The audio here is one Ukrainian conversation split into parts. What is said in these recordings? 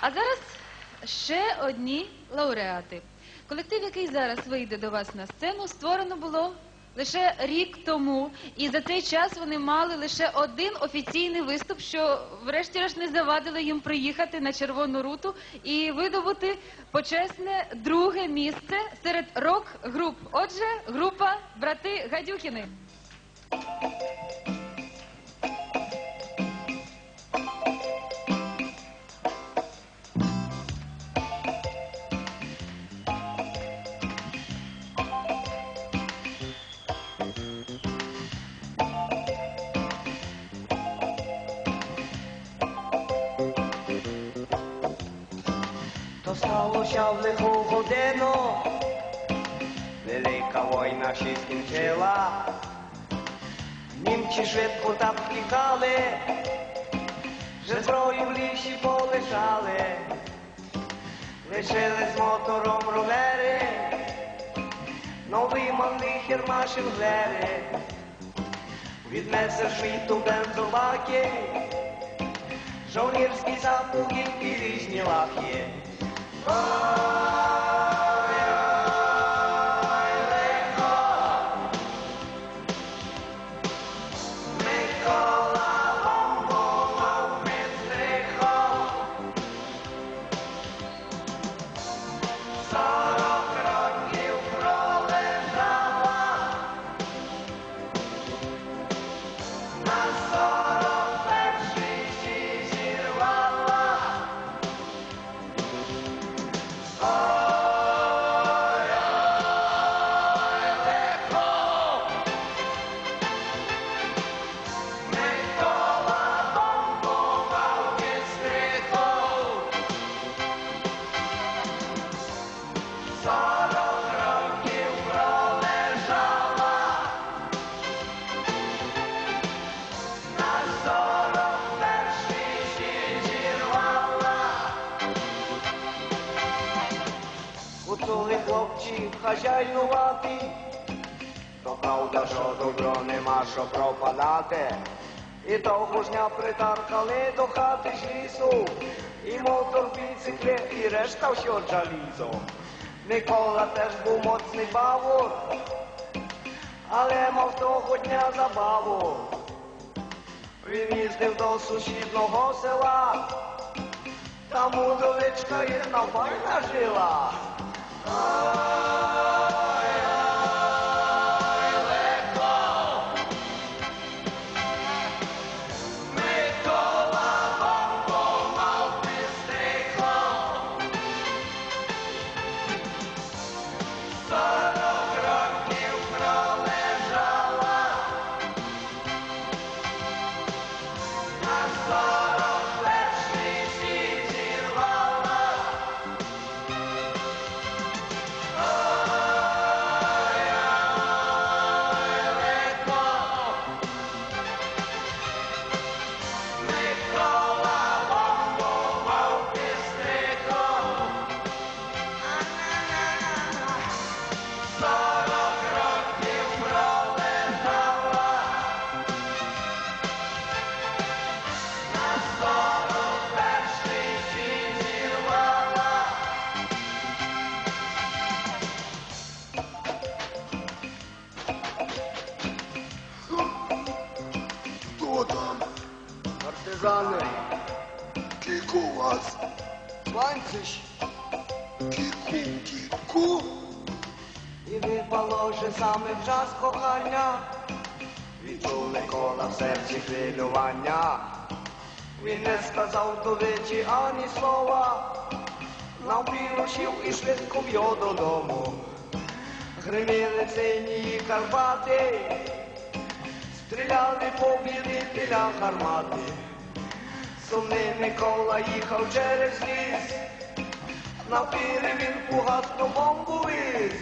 А зараз ще одні лауреати. Колектив, який зараз вийде до вас на сцену, створено було лише рік тому, і за цей час вони мали лише один офіційний виступ, що врешті-решт не завадило їм приїхати на червону руту і видобути почесне друге місце серед рок-груп. Отже, група брати Гадюхіни. То сталося в лиху годину, велика війна ще скінчила. Німці швидко так втікали, вже зброю в лісі полишали, лишили з мотором ровери, новий малий машин глери, віднесе світу бензобаки, жовнірські сапоги і різні лахи. Oh. Oh. Хлопці хазяйнувати, то правда, що добро нема що пропадати. І того ж дня притаркали до хати з лісу, і мотор, біцикли, і решта всього джалізо. Микола теж був моцний бавур, але мав того дня забаву. Він їздив до сусіднього села, там удовичка єдна файна жила. Панциш, Кіку, кіку? і випало вже саме в час кохання. Відчув Микола в серці хвилювання. Він не сказав до речі ані слова. Навпірушів і швидко в'йо додому. Гриміли сині Карпати, стріляли по білителях гармати. Сумний Микола їхав через ліс, на пірі він у гадку бомбу віз.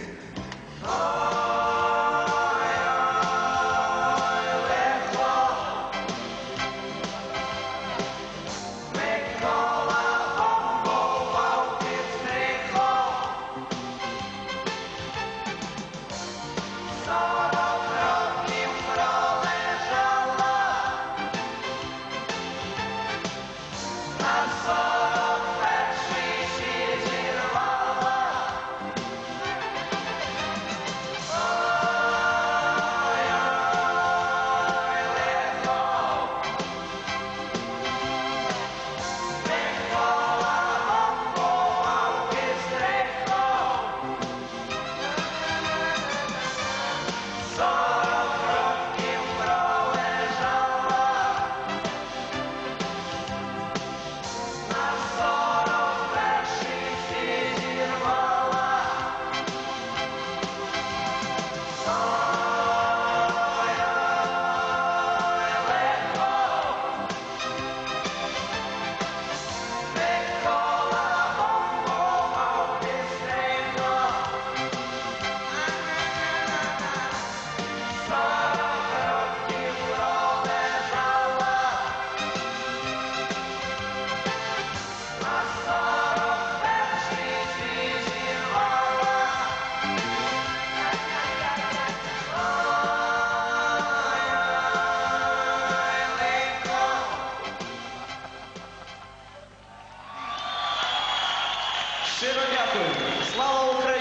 Щиро дякую. Слава Україні!